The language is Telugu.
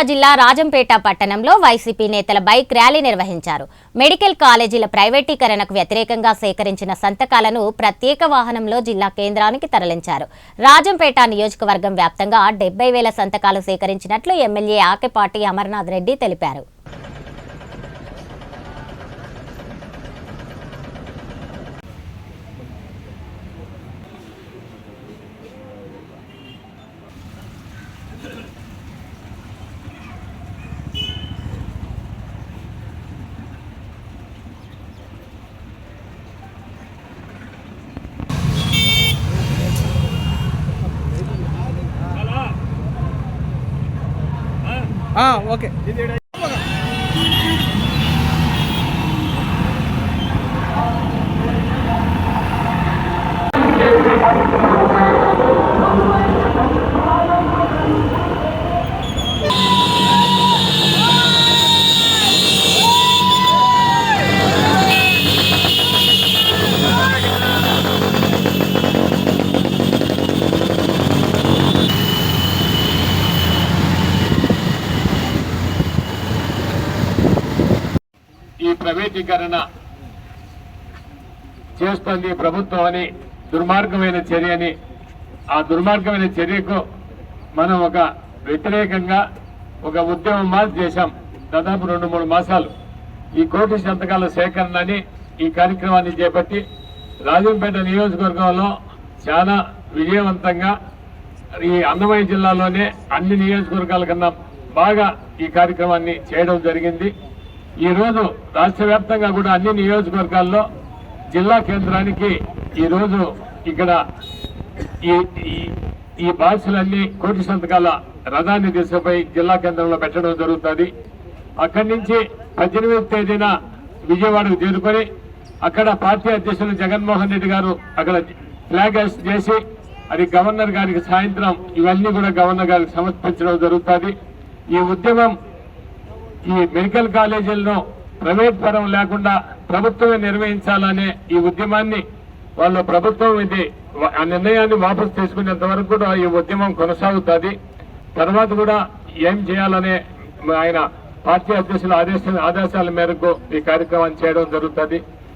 మంచిర్యాల జిల్లా రాజంపేట పట్టణంలో వైసీపీ నేతల బైక్ ర్యాలీ నిర్వహించారు. మెడికల్ కాలేజీల ప్రైవేటీకరణకు వ్యతిరేకంగా సేకరించిన సంతకాలను ప్రత్యేక వాహనంలో జిల్లా కేంద్రానికి తరలించారు. రాజంపేట నియోజకవర్గం వ్యాప్తంగా డెబ్బై వేల సంతకాలు సేకరించినట్లు ఎమ్మెల్యే ఆకెపాటి అమర్నాథ్ రెడ్డి తెలిపారు. ఆ, ఓకే ఈ ప్రైవేటీకరణ చేస్తోంది ప్రభుత్వం అని దుర్మార్గమైన చర్యని ఆ దుర్మార్గమైన చర్యకు మనం ఒక వ్యతిరేకంగా ఒక ఉద్యమం మాస్ చేశాం దాదాపు రెండు మూడు మాసాలు. ఈ కోటి సంతకాల సేకరణని ఈ కార్యక్రమాన్ని చేపట్టి రాజంపేట నియోజకవర్గంలో చాలా విజయవంతంగా ఈ అన్నమయ్య జిల్లాలోనే అన్ని నియోజకవర్గాల కన్నా బాగా ఈ కార్యక్రమాన్ని చేయడం జరిగింది. ఈరోజు రాష్ట్ర వ్యాప్తంగా కూడా అన్ని నియోజకవర్గాల్లో జిల్లా కేంద్రానికి ఈ రోజు ఇక్కడ ఈ ఈ- ఈ బాక్సులన్నీ కోటి సంతకాల రథాన్ని తీసుకుపోయి జిల్లా కేంద్రంలో పెట్టడం జరుగుతుంది. అక్కడి నుంచి పద్దెనిమిది తేదీన విజయవాడకు చేరుకొని అక్కడ పార్టీ అధ్యక్షులు జగన్మోహన్ రెడ్డి గారు అక్కడ ఫ్లాగ్ చేసి అది గవర్నర్ గారికి సాయంత్రం ఇవన్నీ కూడా గవర్నర్ గారికి సమర్పించడం జరుగుతుంది. ఈ ఉద్యమం ఈ మెడికల్ కాలేజీలను ప్రైవేట్ పరం లేకుండా ప్రభుత్వమే నిర్వహించాలనే ఈ ఉద్యమాన్ని వాళ్ళ ప్రభుత్వం ఇది ఆ నిర్ణయాన్ని వాపసు తీసుకునేంత వరకు కూడా ఈ ఉద్యమం కొనసాగుతుంది. తర్వాత కూడా ఏం చేయాలనే ఆయన పార్టీ అధ్యక్షుల ఆదేశ ఆదేశాల మేరకు ఈ కార్యక్రమాన్ని చేయడం జరుగుతుంది.